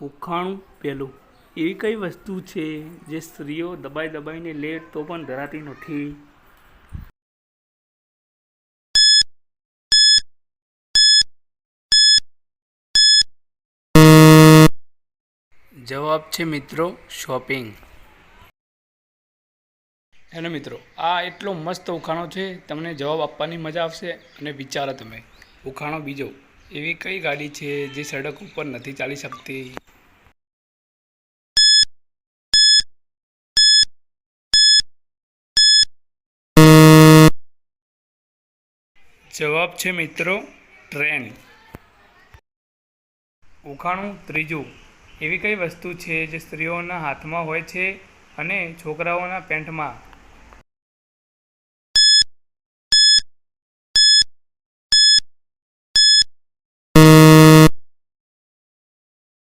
ઉખાણું પેલું. એવી કઈ વસ્તુ છે જે સ્ત્રીઓ દબાઈ દબાઈને લે તો પણ ધરાતી નથી? જવાબ છે મિત્રો, શોપિંગ. હેલો મિત્રો, આ એટલો મસ્ત ઉખાણો છે, તમને જવાબ આપવાની મજા આવશે અને વિચારો તમે. ઉખાણો બીજો. એવી કઈ ગાડી છે જે સડક ઉપર નથી ચાલી શકતી? જવાબ છે મિત્રો ટ્રેન. ઉખાણું ત્રીજું. એવી કઈ વસ્તુ છે જે સ્ત્રીઓના હાથમાં હોય છે અને છોકરાઓના પેન્ટમાં?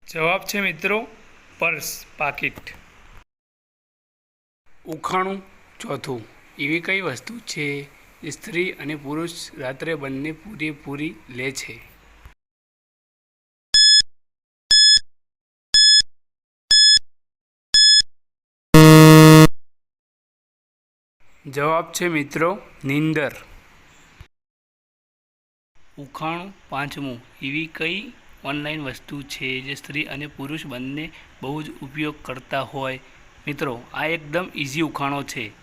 જવાબ છે મિત્રો પર્સ પાકીટ. ઉખાણું ચોથું. એવી કઈ વસ્તુ છે સ્ત્રી અને પુરુષ રાત્રે બંને પૂરેપૂરી લે છે. જવાબ છે મિત્રો નીંદર. ઉખાણું પાંચમું. એવી કઈ ઓનલાઈન વસ્તુ છે જે સ્ત્રી અને પુરુષ બંને બહુ જ ઉપયોગ કરતા હોય? મિત્રો, આ એકદમ ઇઝી ઉખાણો છે.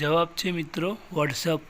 જવાબ છે મિત્રો વોટ્સઅપ.